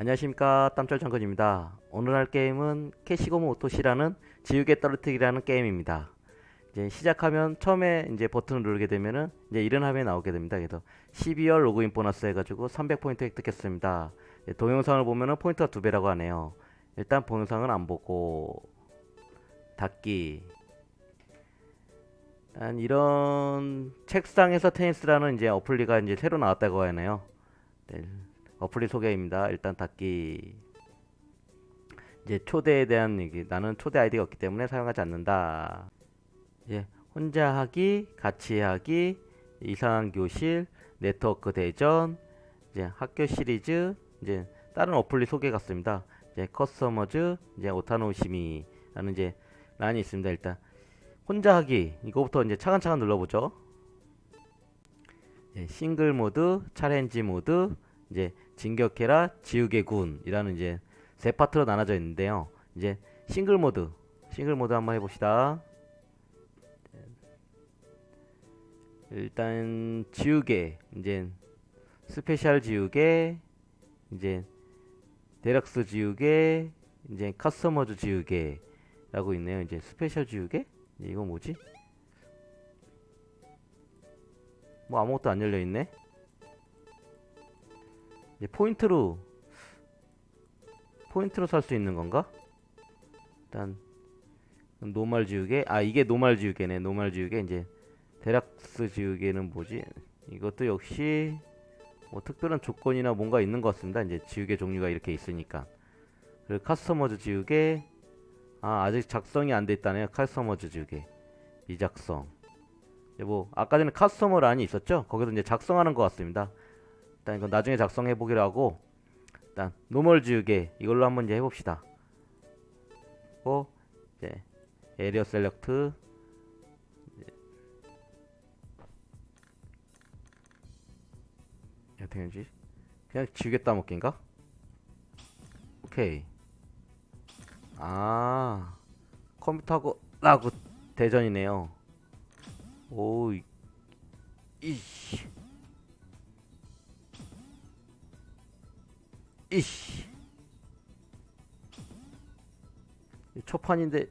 안녕하십니까 땀철장군입니다. 오늘 할 게임은 캐시고무 오토시라는 지우개 떨어뜨기라는 게임입니다. 이제 시작하면 처음에 이제 버튼을 누르게 되면은 이제 이런 화면이 나오게 됩니다. 그래서 12월 로그인 보너스 해가지고 300포인트 획득했습니다. 동영상을 보면은 포인트가 두 배라고 하네요. 일단 동영상은 안 보고 닫기. 일단 이런 책상에서 테니스라는 이제 어플리가 이제 새로 나왔다고 하네요. 네, 어플리 소개입니다. 일단 닫기. 이제 초대에 대한 얘기. 나는 초대 아이디가 없기 때문에 사용하지 않는다. 이제 혼자 하기, 같이 하기, 이상한 교실, 네트워크 대전, 이제 학교 시리즈, 이제 다른 어플리 소개 같습니다. 이제 커스터머즈, 이제 오타노시미라는 이제 란이 있습니다. 일단 혼자 하기 이거부터 이제 차근차근 눌러보죠. 예, 싱글 모드, 챌린지 모드, 이제 진격해라 지우개 군이라는 이제 세 파트로 나눠져 있는데요. 이제 싱글 모드, 싱글 모드 한번 해봅시다. 일단 지우개, 이제 스페셜 지우개, 이제 데럭스 지우개, 이제 커스터머즈 지우개라고 있네요. 이제 스페셜 지우개? 이거 뭐지? 뭐 아무것도 안 열려 있네. 포인트로 포인트로 살 수 있는 건가? 일단 노말 지우개 아 이게 노말 지우개네 노말 지우개 이제 데락스 지우개는 뭐지? 이것도 역시 뭐 특별한 조건이나 뭔가 있는 것 같습니다. 이제 지우개 종류가 이렇게 있으니까 그리고 카스터머즈 지우개 아 아직 작성이 안 돼 있다네요. 카스터머즈 지우개 미작성 뭐 아까 전에 카스터머 란이 있었죠? 거기서 이제 작성하는 것 같습니다. 일단 이건 나중에 작성해 보기로 하고 일단 노멀 지우개 이걸로 한번 이제 해봅시다. 고 이제 에리어 셀렉트 어떻게 하지? 그냥 지우개 따먹기인가? 오케이. 아 컴퓨터하고 라고 대전이네요. 오 이- 이씨. 이씨. 이 초판인데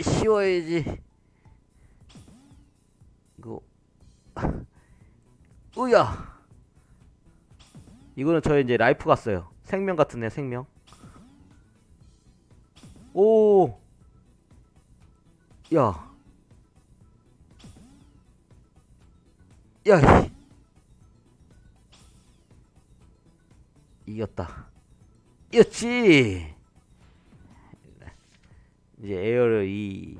씌워야지. 이거. 으야. 이거는 저의 이제 라이프 같어요. 생명 같은데 생명. 오. 야. 야, 이겼지. 이제 에어를 이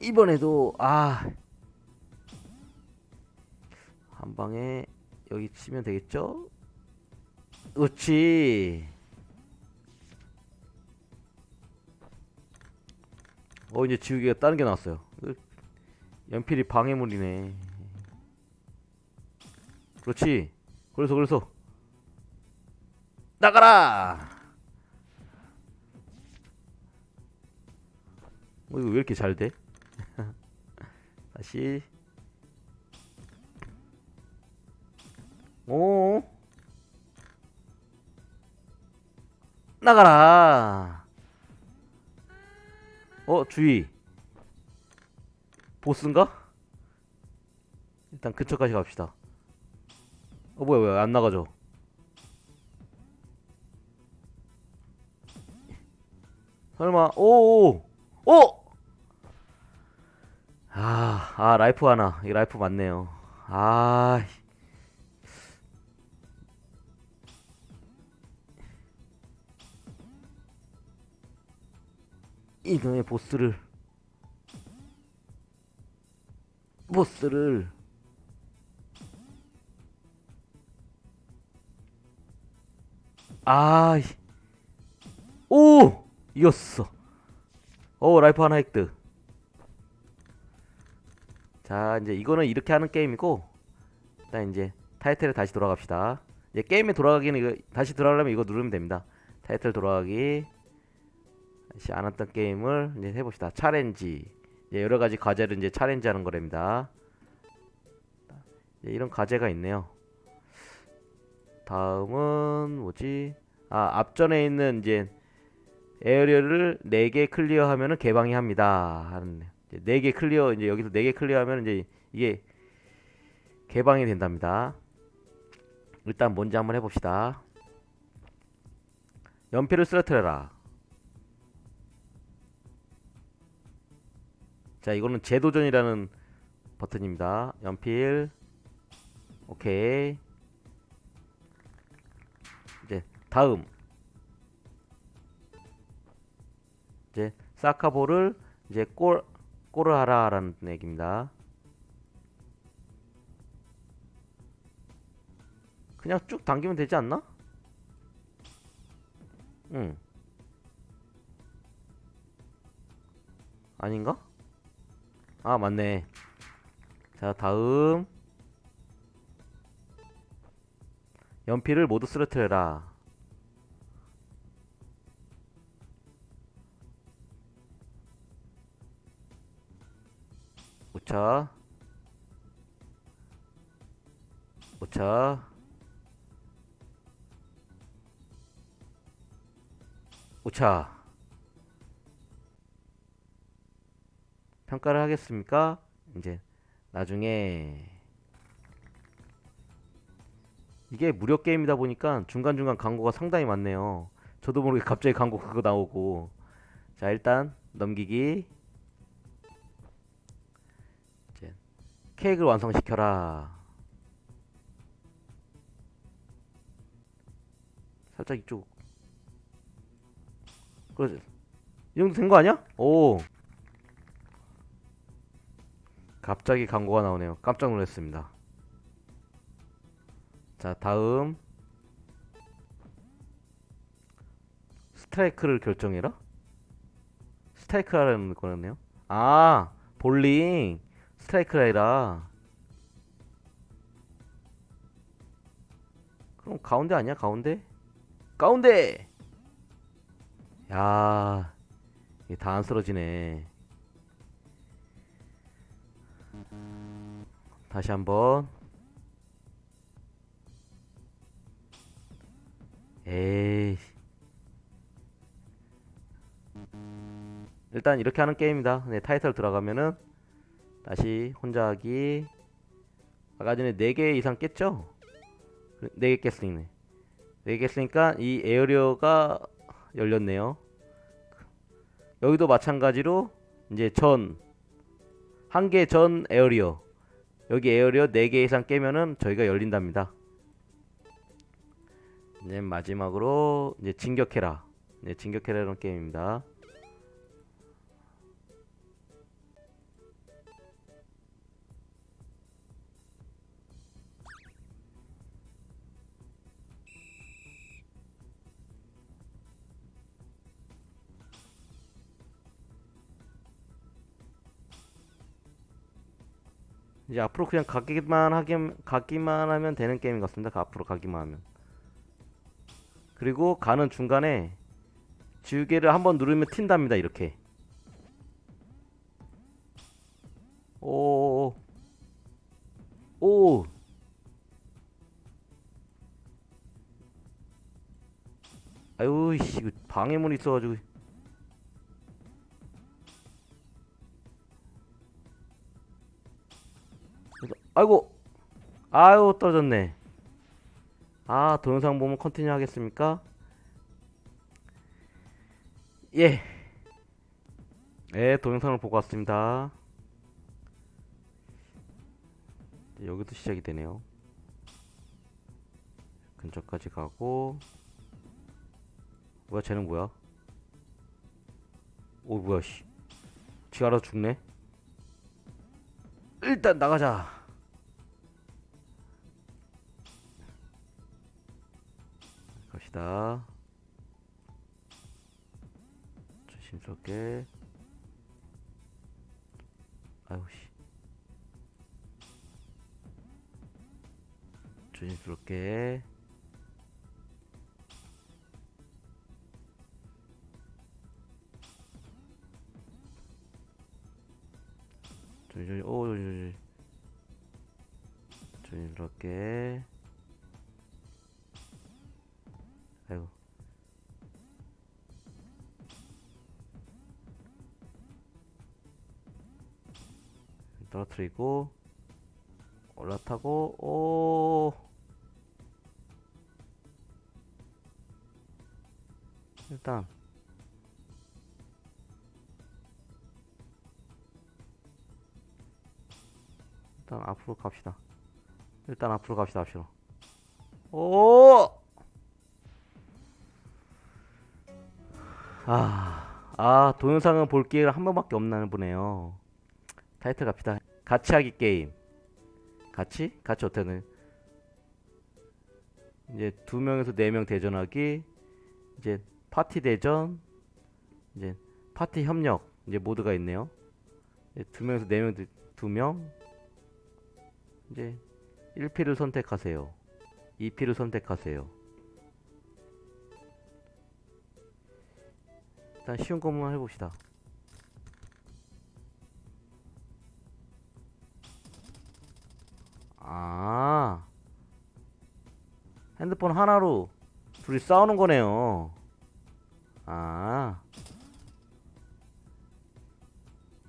이번에도 아 한 방에 여기 치면 되겠죠? 그렇지. 어 이제 지우개가 다른 게 나왔어요. 으, 연필이 방해물이네. 그렇지. 그래서 그래서 나가라. 어 이거 왜 이렇게 잘 돼? 다시. 오. 나가라. 어 주의 보스인가? 일단 근처까지 갑시다. 어 뭐야 뭐야 안 나가죠? 설마 오오 오! 아, 아 라이프 하나. 이 라이프 맞네요. 아 이놈의 보스를 보스를 아, 오 이겼어. 오 라이프 하나 획득. 자 이제 이거는 이렇게 하는 게임이고 일단 이제 타이틀에 다시 돌아갑시다. 이제 게임에 돌아가기는 이거 다시 돌아가려면 이거 누르면 됩니다. 타이틀 돌아가기. 다시 안 했던 게임을 이제 해봅시다. 챌린지 이제 여러 가지 과제를 이제 챌린지하는 거랍니다. 예, 이런 과제가 있네요. 다음은 뭐지? 아 앞전에 있는 이제 에어리어를 4개 클리어하면은 개방이 합니다. 하는 4개 클리어 이제 여기서 4개 클리어하면 이제 이게 개방이 된답니다. 일단 뭔지 한번 해봅시다. 연필을 쓰러뜨려라. 자, 이거는 재도전이라는 버튼입니다. 연필. 오케이. 이제 다음. 이제 사카볼을 이제 골 골을 하라라는 얘기입니다. 그냥 쭉 당기면 되지 않나? 응. 아닌가? 아, 맞네. 자, 다음. 연필을 모두 쓰러뜨려라. 오차. 오차. 오차. 평가를 하겠습니까? 이제 나중에. 이게 무료 게임이다 보니까 중간중간 광고가 상당히 많네요. 저도 모르게 갑자기 광고 그거 나오고. 자 일단 넘기기. 이제 케이크를 완성시켜라. 살짝 이쪽. 그러지. 이 정도 된 거 아니야? 오 갑자기 광고가 나오네요. 깜짝 놀랐습니다. 자, 다음 스트라이크를 결정해라? 스트라이크라는 거였네요. 아, 볼링 스트라이크라 해라. 그럼 가운데 아니야? 가운데? 가운데! 야, 이게 다 안 쓰러지네. 다시 한번. 에이. 일단 이렇게 하는 게임이다. 네, 타이틀 들어가면은 다시 혼자 하기. 아까 전에 4개 이상 깼죠? 4개 깼으니까. 4개 깼으니까 이 에어리어가 열렸네요. 여기도 마찬가지로 이제 전 한 개 전 에어리어 여기 에어리어 4개 이상 깨면은 저희가 열린답니다. 이제 마지막으로 이제 진격해라. 네, 진격해라는 게임입니다. 이제 앞으로 그냥 가기만 하긴 가기만 하면 되는 게임인 것 같습니다. 그 앞으로 가기만 하면. 그리고 가는 중간에 지우개를 한번 누르면 튄답니다. 이렇게. 오. 오. 아유, 씨, 방해문 있어가지고. 아이고. 아유 떨어졌네. 아 동영상 보면 컨티뉴 하겠습니까? 예. 예, 동영상을 보고 왔습니다. 여기도 시작이 되네요. 근처까지 가고. 뭐야 쟤는 뭐야? 오 뭐야 씨. 지가 알아서 죽네? 일단 나가자 갑시다. 조심스럽게. 아유 씨. 조심스럽게. 조용히 오 조용히 이렇게 아이고 떨어뜨리고 올라타고 오 일단 일단 앞으로 갑시다. 일단 앞으로 갑시다. 앞으로. 오! 아, 아 동영상은 볼 기회가 한 번밖에 없나 보네요. 타이틀 갑시다. 같이 하기 게임. 같이? 같이 어떻게 하는? 이제 두 명에서 네 명 대전하기. 이제 파티 대전. 이제 파티 협력. 이제 모드가 있네요. 이제 두 명에서 네 명, 두 명. 이제 1피를 선택하세요. 2피를 선택하세요. 일단 쉬운 것만 해봅시다. 아, 핸드폰 하나로 둘이 싸우는 거네요. 아,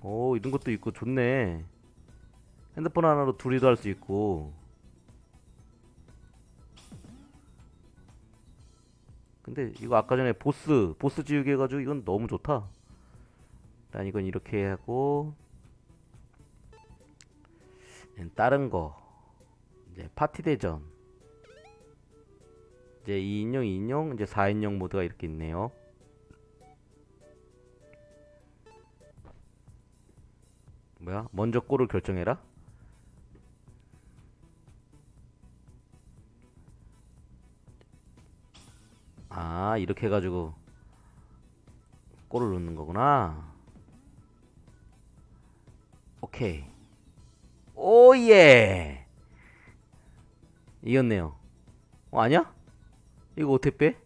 오, 이런 것도 있고 좋네. 핸드폰 하나로 둘이도 할 수 있고. 근데 이거 아까 전에 보스, 보스 지우개 해가지고 이건 너무 좋다. 일단 이건 이렇게 하고. 다른 거. 이제 파티 대전. 이제 2인용, 2인용, 이제 4인용 모드가 이렇게 있네요. 뭐야? 먼저 골을 결정해라? 아, 이렇게 해가지고 골을 넣는 거구나. 오케이. 오예! 이겼네요. 어, 아니야? 이거 어떻게 빼?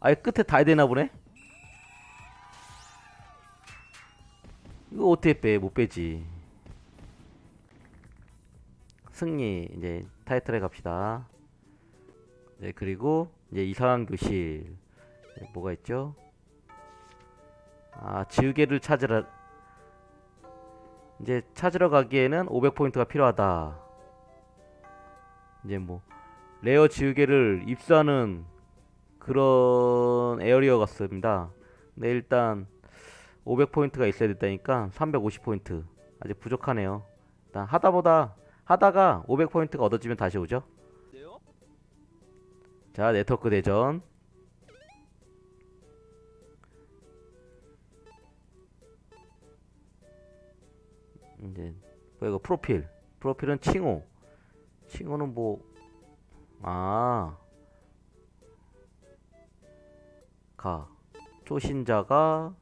아예 끝에 다 해야 되나 보네? 이거 어떻게 빼? 못 빼지. 승리, 이제 타이틀에 갑시다. 네, 그리고 이제 이상한 교실. 네, 뭐가 있죠? 아, 지우개를 찾으라. 이제 찾으러 가기에는 500포인트가 필요하다. 이제 뭐, 레어 지우개를 입수하는 그런 에어리어 같습니다. 근데 일단 500포인트가 있어야 됐다니까 350포인트. 아직 부족하네요. 일단 하다보다 하다가 500포인트가 얻어지면 다시 오죠. 자, 네트워크 대전. 이제 뭐 이거 프로필. 프로필은 칭호. 칭호는 뭐 아. 가. 초신자가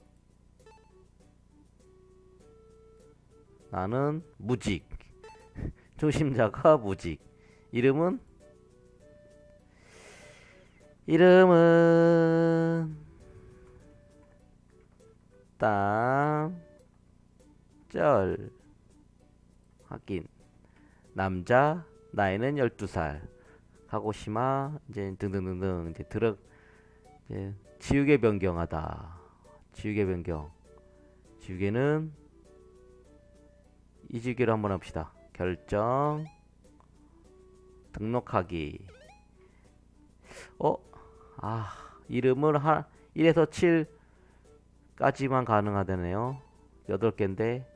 나는 무직. 초심자가 무직. 이름은 이름은 땀쩔 확인 남자 나이는 12살. 카고시마 이제 등등등등. 이제 들어 이제 지우개 변경하다. 지우개 변경. 지우개는 이 지우개로 한번 합시다. 결정. 등록하기. 어? 아, 이름을 한 1에서 7까지만 가능하다네요. 8개인데.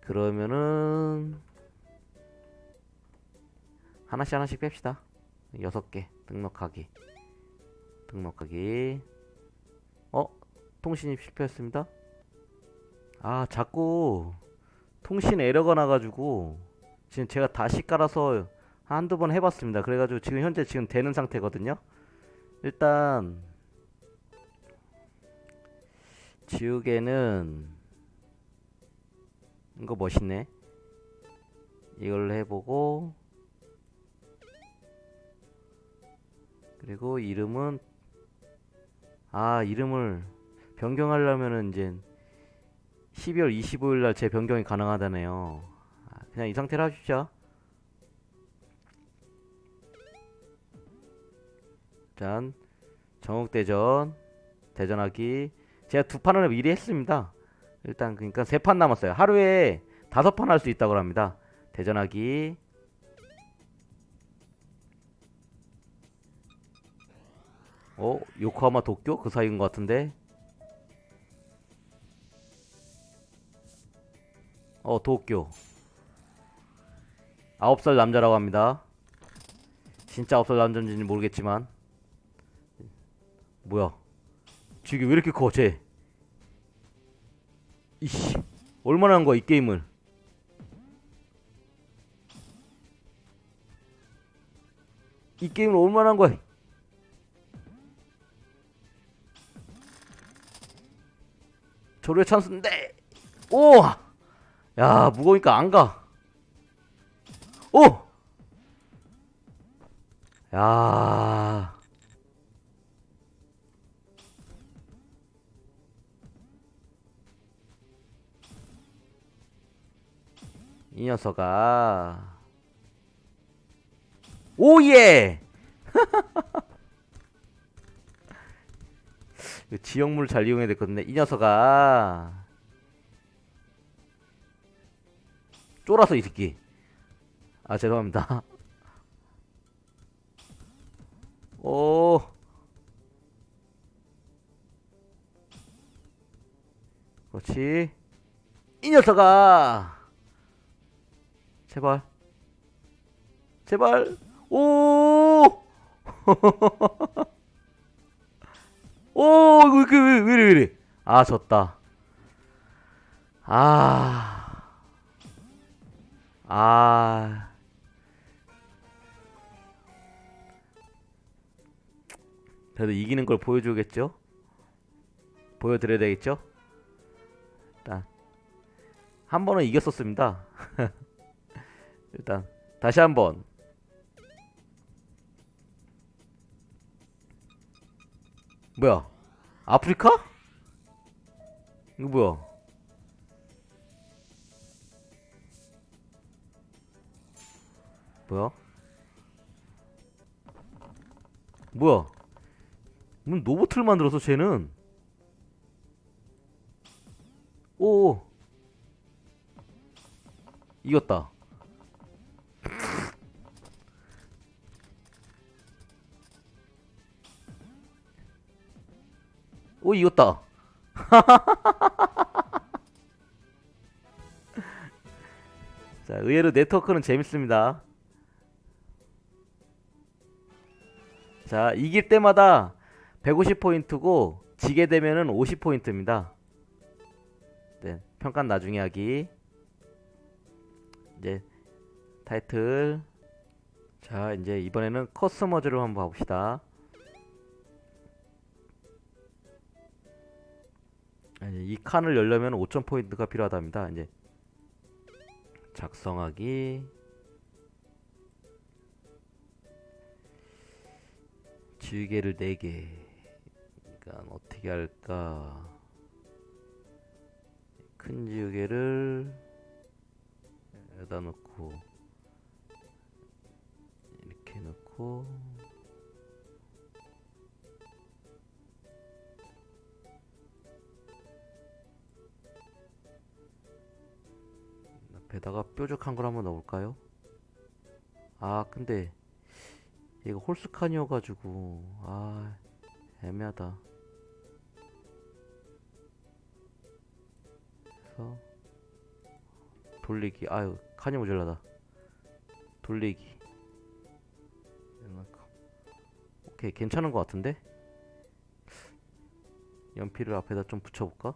그러면은 하나씩 하나씩 뺍시다. 6개 등록하기. 등록하기. 어? 통신이 실패했습니다. 아, 자꾸 통신 에러가 나가지고 지금 제가 다시 깔아서 한두 번 해봤습니다. 그래가지고 지금 현재 지금 되는 상태거든요. 일단 지우개는 이거 멋있네. 이걸로 해보고 그리고 이름은 아 이름을 변경하려면은 이제 12월 25일 날 제 변경이 가능하다네요. 아, 그냥 이 상태로 하십시오. 짠. 정욱대전 대전하기 제가 두 판을 미리 했습니다. 일단 그러니까 세 판 남았어요. 하루에 다섯 판 할 수 있다고 합니다. 대전하기 어? 요코하마 도쿄? 그 사이인 것 같은데 어 도쿄 아홉 살 남자라고 합니다 진짜 아홉 살 남자인지는 모르겠지만 뭐야 지금 왜 이렇게 커 쟤? 이씨 얼마나 한 거야 이 게임을 이 게임을 얼마나 한 거야 조류의 찬스인데 오! 야 무거우니까 안 가 오! 야 이 녀석아. 오예! 지역물 잘 이용해야 됐거든요 이 녀석아. 쫄아서 이 새끼. 아 죄송합니다. 오. 그렇지. 이 녀석아 제발 제발 오! 오, 이거 이렇게 왜, 왜 이래, 왜. 아, 졌다. 아. 아. 그래도 이기는 걸 보여주겠죠? 보여드려야 되겠죠? 일단. 한 번은 이겼었습니다. 일단. 다시 한 번. 뭐야? 아프리카? 이거 뭐야? 뭐야? 뭐야? 문 로봇을 만들어서 쟤는 오 이겼다 오 이겼다. 자 의외로 네트워크는 재밌습니다. 자 이길 때마다 150포인트고 지게 되면은 50포인트입니다. 네 평가 나중에 하기. 이제 타이틀. 자 이제 이번에는 커스터머즈를 한번 봐봅시다 이 칸을 열려면 5,000포인트가 필요하답니다. 이제 작성하기. 지우개를 4개. 그러니까 어떻게 할까? 큰 지우개를 여기다 놓고 이렇게 놓고 앞에다가 뾰족한 걸 한번 넣어볼까요? 아 근데 얘가 홀스칸이어가지고 아 애매하다 그래서 돌리기 아유 칸이 모자라다 돌리기. 오케이 괜찮은 것 같은데 연필을 앞에다 좀 붙여볼까?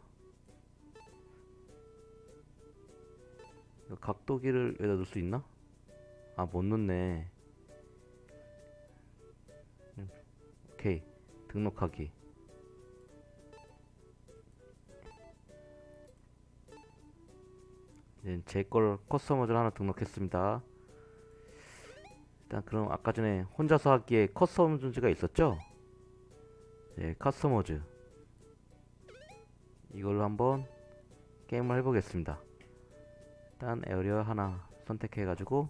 각도기를 여기다 넣을 수 있나? 아, 못 넣네. 음, 오케이. 등록하기. 이제 제걸 커스터머즈를 하나 등록했습니다. 일단 그럼 아까 전에 혼자서 하기에 커스터머즈가 있었죠? 네, 커스터머즈. 이걸로 한번 게임을 해보겠습니다. 일단 에어리어 하나 선택해가지고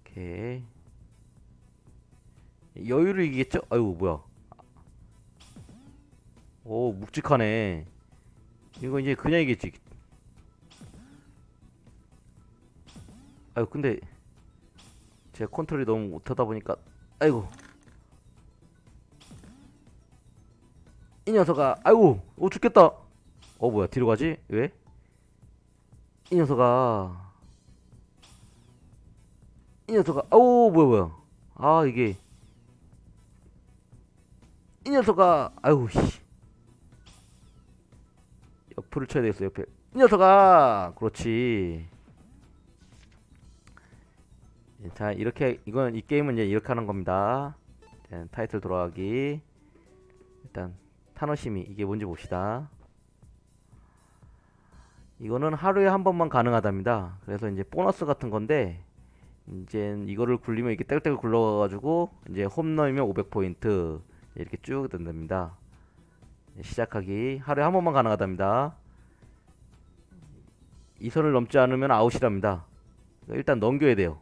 오케이. 여유를 이기겠죠? 아이고 뭐야. 오 묵직하네. 이거 이제 그냥 이겠지. 아유 근데 제 컨트롤이 너무 못하다 보니까 아이고. 이 녀석아 아이고 오 죽겠다. 어 뭐야 뒤로 가지? 왜? 이 녀석아. 이 녀석아. 아우 뭐야 뭐야. 아 이게. 이 녀석아. 아이고 씨. 옆을 쳐야 되겠어 옆에. 이 녀석아. 그렇지. 자 이렇게 이건 이 게임은 이제 이렇게 하는 겁니다. 자, 타이틀 돌아가기. 일단 타노시미 이게 뭔지 봅시다 이거는 하루에 한 번만 가능하답니다. 그래서 이제 보너스 같은 건데 이제 이거를 굴리면 이렇게 떼글떼글 굴러가가지고 이제 홈런이면 500포인트 이렇게 쭉 된답니다. 시작하기 하루에 한 번만 가능하답니다. 이 선을 넘지 않으면 아웃이랍니다. 일단 넘겨야 돼요.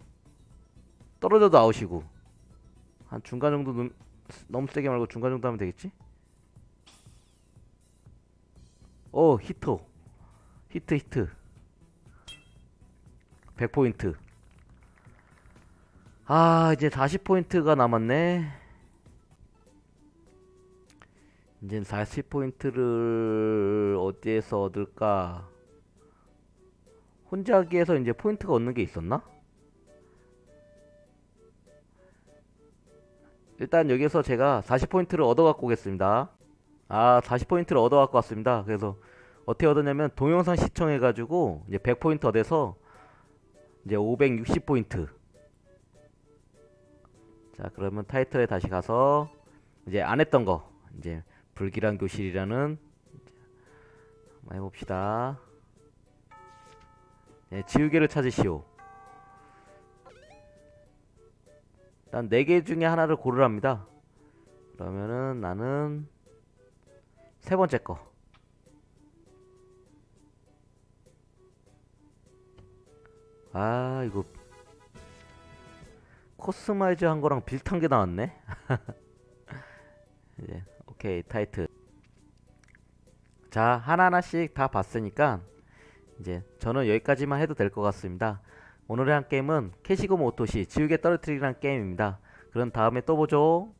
떨어져도 아웃이고 한 중간 정도 넘, 너무 세게 말고 중간 정도 하면 되겠지? 오 히터 히트 히트 100포인트 아 이제 40포인트가 남았네 이제 40포인트를 어디에서 얻을까 혼자 하기에서 이제 포인트가 얻는 게 있었나? 일단 여기서 제가 40포인트를 얻어 갖고 오겠습니다. 아, 40포인트를 얻어 갖고 왔습니다. 그래서 어떻게 얻었냐면 동영상 시청해 가지고 이제 100포인트 얻어서 이제 560포인트. 자, 그러면 타이틀에 다시 가서 이제 안 했던 거 이제 불길한 교실이라는 한번 해봅시다. 네, 지우개를 찾으시오. 일단 4개 중에 하나를 고르랍니다. 그러면은 나는 세 번째 거. 아, 이거 커스터마이즈 한 거랑 비슷한 게 나왔네. 이제 오케이 타이틀. 자 하나하나씩 다 봤으니까 이제 저는 여기까지만 해도 될 것 같습니다. 오늘의 한 게임은 캐시고 모토시 지우개 떨어뜨리기란 게임입니다. 그럼 다음에 또 보죠.